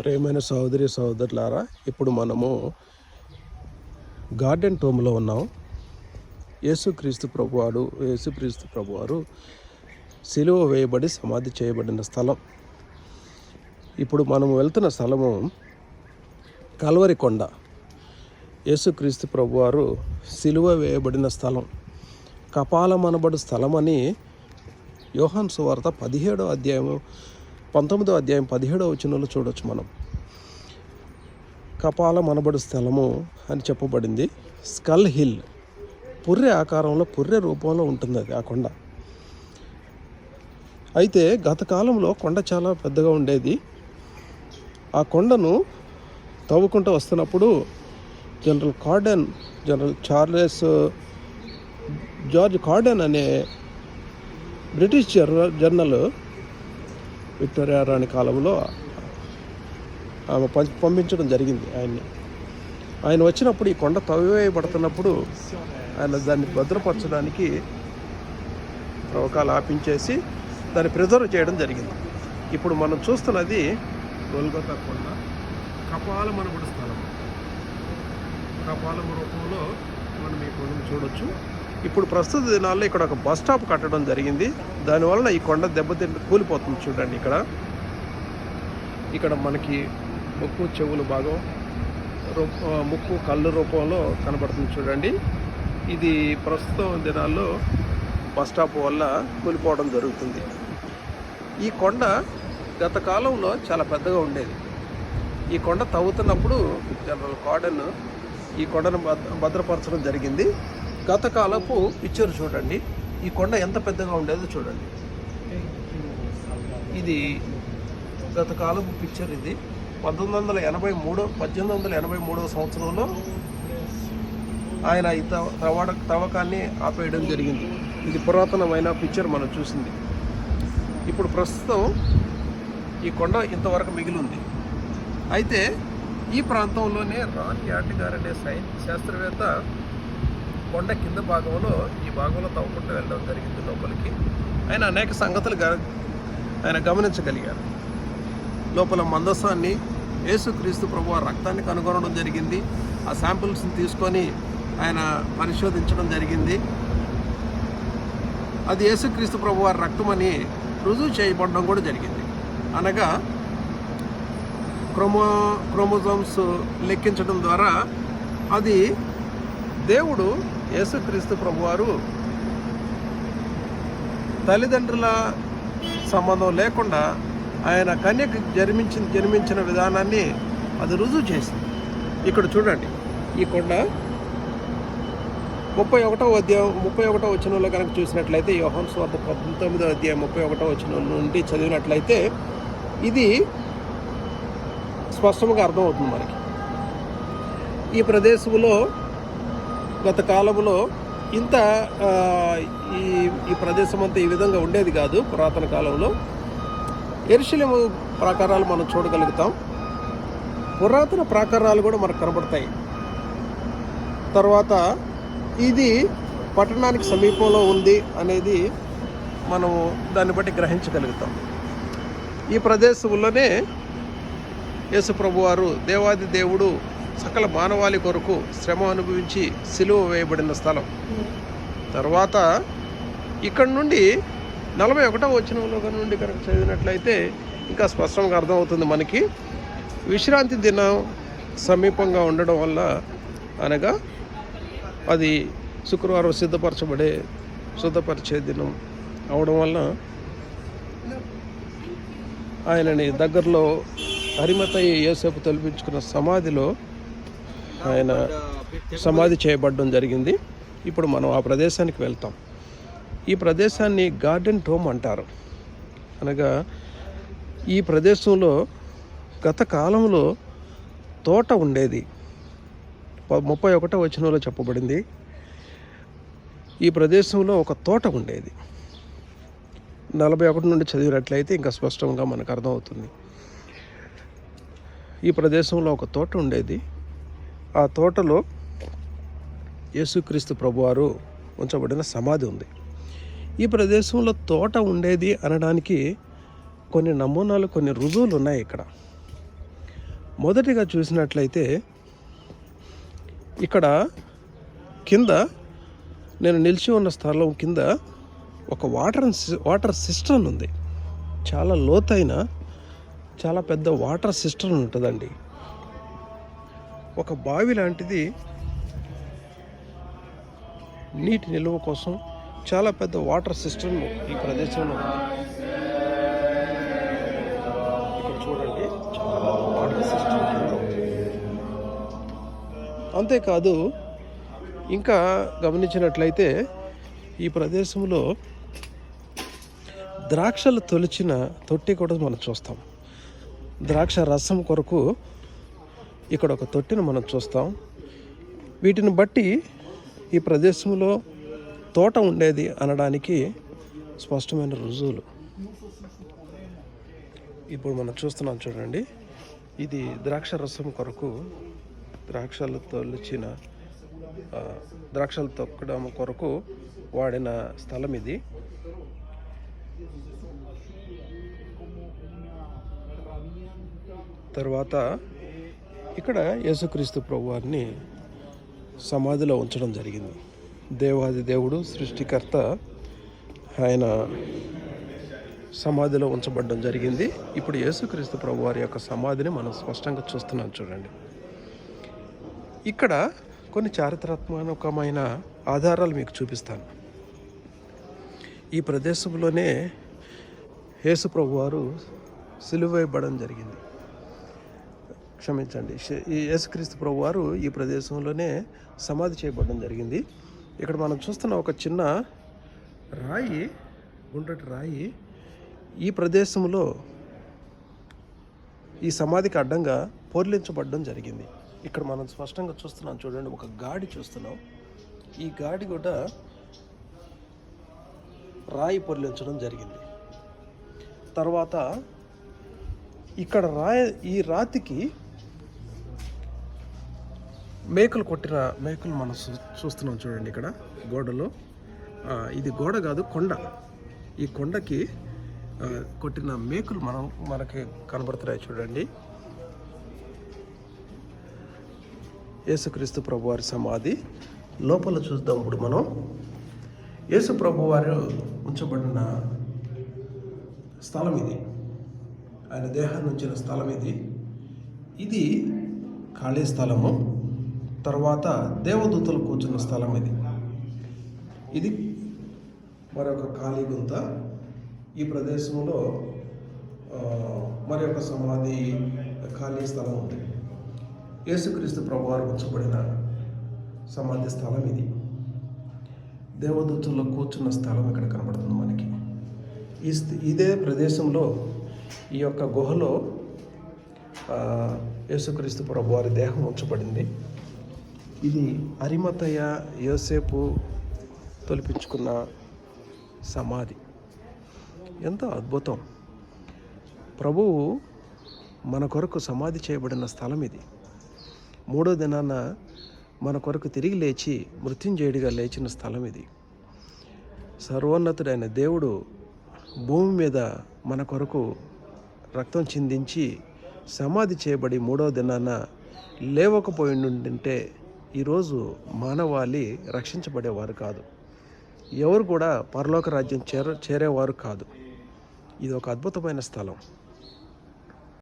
ప్రేమైన సహోదరి సహోదరులారా ఇప్పుడు మనము గార్డెన్ టోమ్లో ఉన్నాం. యేసుక్రీస్తు ప్రభువాడు యేసుక్రీస్తు ప్రభువారు సిలువ వేయబడి సమాధి చేయబడిన స్థలం. ఇప్పుడు మనము వెళ్తున్న స్థలము కల్వరి కొండ. యేసుక్రీస్తు ప్రభువారు సిలువ వేయబడిన స్థలం. కపాలమనబడు స్థలం అని యోహాన్ సువార్త పదిహేడో అధ్యాయము పంతొమ్మిదో అధ్యాయం పదిహేడో వచనంలో చూడవచ్చు మనం. కపాల మనబడు స్థలము అని చెప్పబడింది. Skull hill. పుర్రె ఆకారంలో పుర్రె రూపంలో ఉంటుంది అది ఆ కొండ. అయితే గత కాలంలో కొండ చాలా పెద్దగా ఉండేది. ఆ కొండను తవ్వుకుంటూ వస్తున్నప్పుడు general Carden general Charles George Carden అనే బ్రిటిష్ జర్నల్ జర్నల్ విక్టోరియా రాణి కాలంలో ఆమె పంపి పంపించడం జరిగింది ఆయన్ని. ఆయన వచ్చినప్పుడు ఈ కొండ తవ్వేయబడుతున్నప్పుడు ఆయన దాన్ని భద్రపరచడానికి ప్రవకాలు ఆపించేసి దాన్ని ప్రిజర్వ్ చేయడం జరిగింది. ఇప్పుడు మనం చూస్తున్నది గోల్గొత్త కొండ కపాలమనబడి స్థలం. కపాలం రూపంలో మనం ఈ కొండను చూడొచ్చు. ఇప్పుడు ప్రస్తుత దినాల్లో ఇక్కడ ఒక బస్ స్టాప్ కట్టడం జరిగింది. దానివలన ఈ కొండ దెబ్బతింటి కూలిపోతుంది చూడండి ఇక్కడ. ఇక్కడ మనకి ముక్కు చెవులు భాగం రూప ముక్కు కళ్ళు రూపంలో కనబడుతుంది చూడండి. ఇది ప్రస్తుతం దినాల్లో బస్ స్టాప్ వల్ల కూలిపోవడం జరుగుతుంది. ఈ కొండ గత కాలంలో చాలా పెద్దగా ఉండేది. ఈ కొండ తవ్వుతున్నప్పుడు జనరల్ కార్డన్ ఈ కొండను భద్ర- భద్రపరచడం జరిగింది. గత కాలపు పిక్చర్ చూడండి. ఈ కొండ ఎంత పెద్దగా ఉండేదో చూడండి. ఇది గత కాలపు పిక్చర్ ఇది. పంతొమ్మిది వందల ఎనభై మూడో పద్దెనిమిది వందల ఎనభై మూడవ సంవత్సరంలో ఆయన ఈ తవ- తవ్వకాన్ని ఆపేయడం జరిగింది. ఇది పురాతనమైన పిక్చర్ మనం చూసింది. ఇప్పుడు ప్రస్తుతం ఈ కొండ ఇంతవరకు మిగిలి ఉంది అయితే ఈ ప్రాంతంలోనే రాన్ యాట్ గారు అనే సైన్ శాస్త్రవేత్త కొండ కింద భాగంలో ఈ భాగంలో తవ్వుకుంటూ వెళ్ళడం జరిగింది లోపలికి. ఆయన అనేక సంగతులు ఆయన గమనించగలిగారు. లోపల మందస్సాన్ని యేసుక్రీస్తు ప్రభు రక్తాన్ని కనుగొనడం జరిగింది. ఆ శాంపిల్స్ని తీసుకొని ఆయన పరిశోధించడం జరిగింది. అది యేసుక్రీస్తు ప్రభు వారి రక్తమని రుజువు చేయబడడం కూడా జరిగింది. అనగా క్రోమో క్రోమోజోమ్స్ లెక్కించడం ద్వారా అది దేవుడు యేసుక్రీస్తు ప్రభువారు తల్లిదండ్రుల సంబంధం లేకుండా ఆయన కన్యకు జన్మించిన జన్మించిన విధానాన్ని అది రుజువు చేసింది. ఇక్కడ చూడండి. ఈ కొండ ముప్పై ఒకటో అధ్యాయం ముప్పై ఒకటో వచనంలో కనుక చూసినట్లయితే యోహాన్ స్వార్థ పంతొమ్మిదో అధ్యాయం ముప్పై ఒకటో వచనం నుండి చదివినట్లయితే ఇది స్పష్టంగా అర్థమవుతుంది మనకి. ఈ ప్రదేశంలో గత కాలంలో ఇంత ఈ ఈ ప్రదేశం అంతా ఈ విధంగా ఉండేది కాదు పురాతన కాలంలో. ఎరుశలేము ప్రాకారాలు మనం చూడగలుగుతాం. పురాతన ప్రాకారాలు కూడా మనకు కనబడతాయి. తర్వాత ఇది పట్టణానికి సమీపంలో ఉంది అనేది మనము దాన్ని బట్టి గ్రహించగలుగుతాం. ఈ ప్రదేశంలోనే యేసుప్రభు వారు దేవాది దేవుడు సకల మానవాళి కొరకు శ్రమ అనుభవించి సిలువ వేయబడిన స్థలం. తర్వాత ఇక్కడ నుండి నలభై ఒకటో వచనంలో నుండి కనుక చదివినట్లయితే ఇంకా స్పష్టంగా అర్థమవుతుంది మనకి. విశ్రాంతి దినం సమీపంగా ఉండడం వల్ల అనగా అది శుక్రవారం సిద్ధపరచబడే శుద్ధపరిచే దినం అవడం వల్ల ఆయనని దగ్గరలో హరిమతయ్య యోసేపు తొలిపించుకున్న సమాధిలో ఆయన సమాధి చేయబడడం జరిగింది. ఇప్పుడు మనం ఆ ప్రదేశానికి వెళ్తాం. ఈ ప్రదేశాన్ని గార్డెన్ టోమ్ అంటారు. అనగా ఈ ప్రదేశంలో గత కాలంలో తోట ఉండేది. ముప్పై ఒకటో వచనంలో చెప్పబడింది. ఈ ప్రదేశంలో ఒక తోట ఉండేది. నలభై ఒకటి నుండి చదివినట్లయితే ఇంకా స్పష్టంగా మనకు అర్థమవుతుంది. ఈ ప్రదేశంలో ఒక తోట ఉండేది. ఆ తోటలో యేసుక్రీస్తు ప్రభువారు ఉంచబడిన సమాధి ఉంది. ఈ ప్రదేశంలో తోట ఉండేది అనడానికి కొన్ని నమూనాలు కొన్ని రుజువులు ఉన్నాయి ఇక్కడ. మొదటిగా చూసినట్లయితే ఇక్కడ కింద నేను నిలిచి ఉన్న స్థలం కింద ఒక వాటర్ వాటర్ సిస్టమ్ ఉంది. చాలా లోతైన చాలా పెద్ద వాటర్ సిస్టమ్ ఉంటుందండి. ఒక బావి లాంటిది నీటి నిల్వ కోసం చాలా పెద్ద వాటర్ సిస్టమ్ ఈ ప్రదేశంలో ఇక్కడ చూడండి చాలా వాటర్ సిస్టమ్ అంతేకాదు ఇంకా గమనించినట్లయితే ఈ ప్రదేశంలో ద్రాక్షలు తొలిచిన తొట్టి కూడా మనం చూస్తాం. ద్రాక్ష రసం కొరకు ఇక్కడ ఒక తొట్టిని మనం చూస్తాం. వీటిని బట్టి ఈ ప్రదేశంలో తోట ఉండేది అనడానికి స్పష్టమైన రుజువులు. ఇప్పుడు మనం చూస్తున్నాం చూడండి. ఇది ద్రాక్ష రసం కొరకు ద్రాక్షలు తొలిచిన ద్రాక్షలు తొక్కడం కొరకు వాడిన స్థలం ఇది. తర్వాత ఇక్కడ యేసుక్రీస్తు ప్రభువారిని సమాధిలో ఉంచడం జరిగింది. దేవాది దేవుడు సృష్టికర్త ఆయన సమాధిలో ఉంచబడడం జరిగింది. ఇప్పుడు యేసుక్రీస్తు ప్రభు వారి యొక్క సమాధిని మనం స్పష్టంగా చూస్తున్నాం చూడండి. ఇక్కడ కొన్ని చారిత్రాత్మకమైన ఆధారాలు మీకు చూపిస్తాను. ఈ ప్రదేశంలోనే యేసు ప్రభు వారు సిలువేయబడడం జరిగింది. క్షమించండి. యేసుక్రీస్తు ప్రభు వారు ఈ ప్రదేశంలోనే సమాధి చేయబడడం జరిగింది. ఇక్కడ మనం చూస్తున్న ఒక చిన్న రాయి గుండ్రటి రాయి ఈ ప్రదేశంలో ఈ సమాధికి అడ్డంగా పొర్లించబడడం జరిగింది. ఇక్కడ మనం స్పష్టంగా చూస్తున్నాం చూడండి ఒక గాడి చూస్తున్నాం. ఈ గాడి కూడా రాయి పొర్లించడం జరిగింది. తర్వాత ఇక్కడ రాయి ఈ రాతికి మేకలు కొట్టిన మేకలు మనం చూ- చూస్తున్నాం చూడండి ఇక్కడ గోడలో. ఇది గోడ కాదు కొండ. ఈ కొండకి కొట్టిన మేకులు మనం మనకి కనబడుతున్నాయి చూడండి. యేసుక్రీస్తు ప్రభువారి సమాధి. లోపల చూద్దాం ఇప్పుడు మనం. యేసు ప్రభువారు ఉంచబడిన స్థలం ఇది. ఆయన దేహాన్ని ఉంచిన స్థలం ఇది. ఇది ఖాళీ స్థలము. తర్వాత దేవదూతలు కూర్చున్న స్థలం ఇది. ఇది మరొక ఖాళీ గుంత. ఈ ప్రదేశంలో మరి మరొక సమాధి ఖాళీ స్థలం ఉంది. యేసుక్రీస్తు ప్రభువారు ఉంచబడిన సమాధి స్థలం ఇది. దేవదూతుల్లో కూర్చున్న స్థలం ఇక్కడ కనబడుతుంది మనకి. ఈ ఇదే ప్రదేశంలో ఈ యొక్క గుహలో యేసుక్రీస్తు ప్రభువారి దేహం ఉంచబడింది. ఇది అరిమతయ యోసేపు తొలిపించుకున్న సమాధి. ఎంతో అద్భుతం. ప్రభువు మన కొరకు సమాధి చేయబడిన స్థలం ఇది. మూడో దినాన మన కొరకు తిరిగి లేచి మృత్యుంజయుడిగా లేచిన స్థలం ఇది. సర్వోన్నతుడైన దేవుడు భూమి మీద మన కొరకు రక్తం చిందించి సమాధి చేయబడి మూడో దినాన లేవకపోయి ఉంటే ఈరోజు మానవాళి రక్షించబడేవారు కాదు. ఎవరు కూడా పరలోక రాజ్యం చేర చేరేవారు కాదు. ఇది ఒక అద్భుతమైన స్థలం.